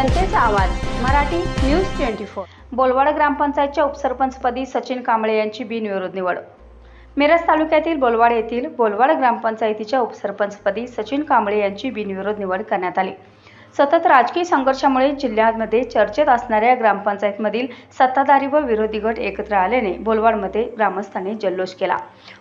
Awaaz Marathi news twenty four. Bolwad ग्रामपंचायतच्या उपसरपंचपदी सचिन कांबळे यांची बिनविरोध निवड. मिरज तालुक्यातील बोलवाड येथील बोलवाड ग्रामपंचायतीच्या उपसरपंचपदी सचिन कांबळे यांची बिनविरोध निवड करण्यात आली. सतत राजकीय संघर्षामुळे जिल्ह्यामध्ये चर्चेत असणाऱ्या ग्रामपंचायतमधील सत्ताधारी व विरोधी गट एकत्र आल्याने बोलवाडमध्ये ग्रामस्थांनी जल्लोष केला.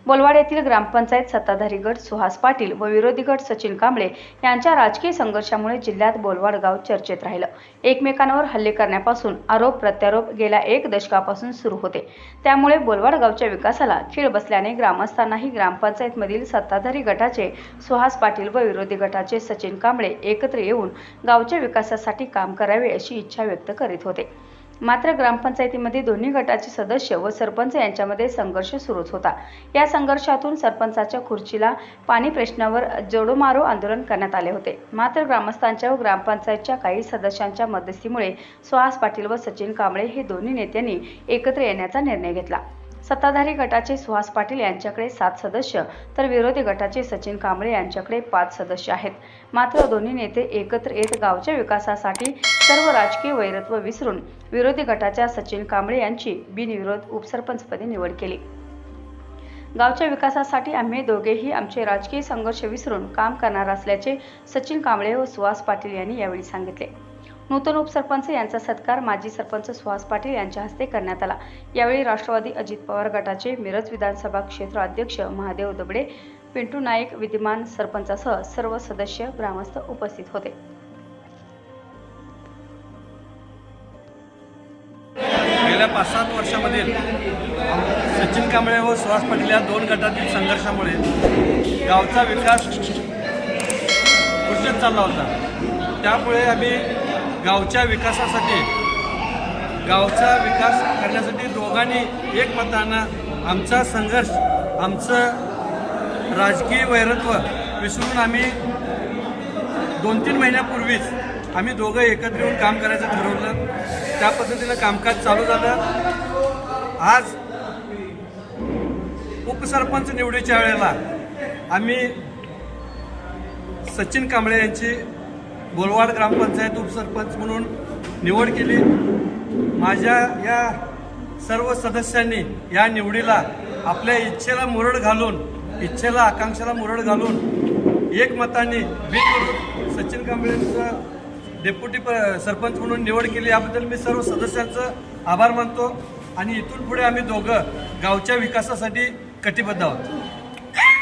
बोलवाड येथील ग्रामपंचायत सत्ताधारी गट सुहास पाटील व विरोधी गट सचिन कांबळे यांच्या राजकीय संघर्षामुळे जिल्ह्यात बोलवाड गाव चर्चेत राहिलं. एकमेकांवर हल्ले करण्यापासून आरोप प्रत्यारोप गेल्या एक दशकापासून सुरू होते. त्यामुळे बोलवाड गावच्या विकासाला खीळ बसल्याने ग्रामस्थांनाही ग्रामपंचायतमधील सत्ताधारी गटाचे सुहास पाटील व विरोधी गटाचे सचिन कांबळे एकत्र येऊन गावच्या विकासासाठी काम करावे अशी इच्छा व्यक्त करीत होते. मात्र ग्रामपंचायतीमध्ये दोन्ही गटाचे सदस्य व सरपंच यांच्यामध्ये संघर्ष सुरूच होता. या संघर्षातून सरपंचाच्या खुर्चीला पाणी प्रश्नावर जोडोमारो आंदोलन करण्यात आले होते. मात्र ग्रामस्थांच्या व ग्रामपंचायतच्या काही सदस्यांच्या मध्यस्थीमुळे सुहास पाटील व सचिन कांबळे हे दोन्ही नेत्यांनी एकत्र येण्याचा निर्णय घेतला. सत्ताधारी गटाचे सुहास पाटील यांच्याकडे सात सदस्य तर विरोधी गटाचे सचिन कांबळे यांच्याकडे पाच सदस्य आहेत. मात्र दोन्ही नेते एकत्र येत गावच्या विकासासाठी सर्व राजकीय वैरत्व विसरून विरोधी गटाच्या सचिन कांबळे यांची बिनविरोध उपसरपंचपदी निवड केली. गावच्या विकासासाठी आम्ही दोघेही आमचे राजकीय संघर्ष विसरून काम करणार असल्याचे सचिन कांबळे व सुहास पाटील यांनी यावेळी सांगितले. नूतन उपसरपंच यांचा सत्कार माजी सरपंच सुहास पाटील यांच्या हस्ते करण्यात आला. यावेळी राष्ट्रवादी अजित पवार गटाचे मिरज विधानसभा क्षेत्र अध्यक्ष महादेव दबडे पिंटू नाईक विद्यमान सरपंचासह सर्व सदस्य ग्रामस्थ उपस्थित होते. गेल्या पाच सात वर्षामधील सचिन कांबळे व सुहास पाटील या दोन गटातील संघर्षामुळे गावचा विकास कुठेच चालला होता. त्यामुळे आम्ही गावच्या विकासासाठी गावचा विकास करण्यासाठी दोघांनी एकमतानं आमचा संघर्ष आमचं राजकीय वैरत्व विसरून आम्ही दोन तीन महिन्यापूर्वीच आम्ही दोघं एकत्र येऊन काम करायचं ठरवलं. त्या पद्धतीनं कामकाज चालू झालं. आज उपसरपंच निवडीच्या वेळेला आम्ही सचिन कांबळे यांची बोलवाड ग्रामपंचायत उपसरपंच म्हणून निवड केली. माझ्या या सर्व सदस्यांनी या निवडीला आपल्या इच्छेला मुरड घालून इच्छेला आकांक्षेला मुरड घालून एकमताने बिनविरोध सचिन कांबळेंचं डेप्युटी प सरपंच म्हणून निवड केली. याबद्दल मी सर्व सदस्यांचं आभार मानतो. आणि इथून पुढे आम्ही दोघं गावच्या विकासासाठी कटिबद्ध आहोत